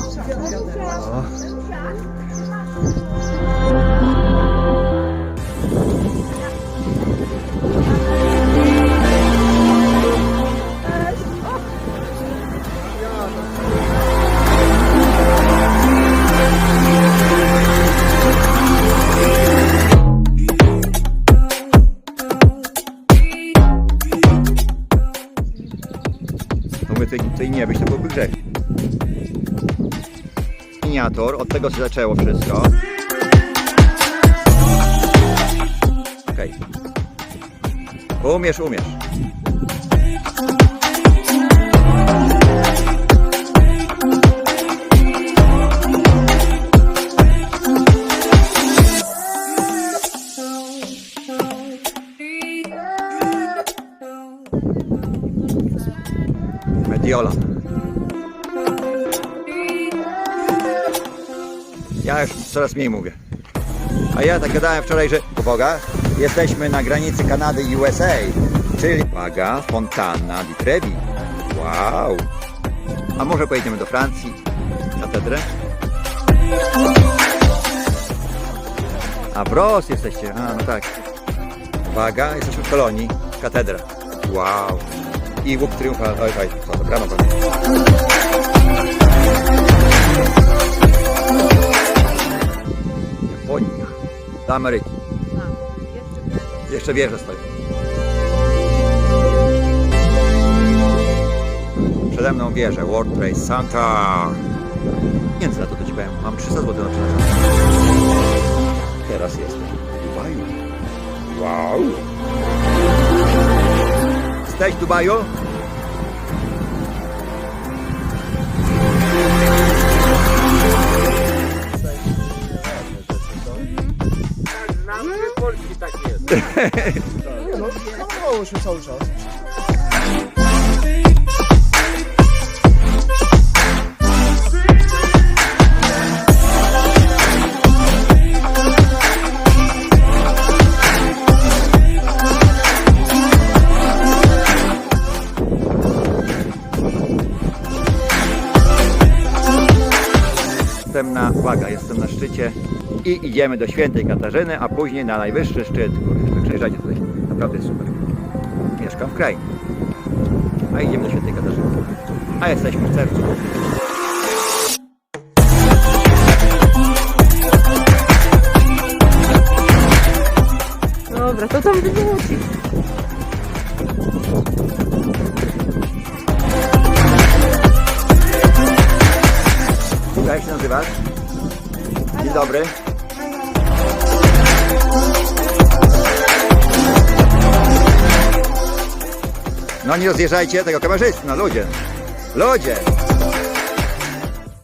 O. No my tutaj, nie być, to byłby grzech. Miniatur, od tego się zaczęło wszystko. Okej. Umiesz, umiesz. Mediolan. Ja już coraz mniej mówię. A ja tak gadałem wczoraj, że uwaga, jesteśmy na granicy Kanady i USA, czyli uwaga, Fontana di Trevi. Wow. A może pojedziemy do Francji? Katedrę? A w jesteście, a no tak. Uwaga, jesteśmy w Kolonii, katedra. Wow. I łuk triumfa, oj, oj, to, brawo, brawo. Japonia. Do Ameryki. Jeszcze wieża stoi. Przede mną wieża World Trade Center. Pieniędzy na to do Ciebie. Mam 300 zł na przeznaczenie. Teraz jestem w Dubaju. Wow. Jesteś w Dubaju? Znam że Polski tak jest. Nie no, zachorowało się cały czas. Jestem na, uwaga, jestem na szczycie i idziemy do Świętej Katarzyny, a później na najwyższy szczyt góry. Przejeżdżajcie tutaj, naprawdę jest super. Mieszkam w krainie. A idziemy do Świętej Katarzyny. A jesteśmy w sercu. Dobra, to tam wywróci. Dobry. No nie rozjeżdżajcie tego kamerzysty, no ludzie. Ludzie!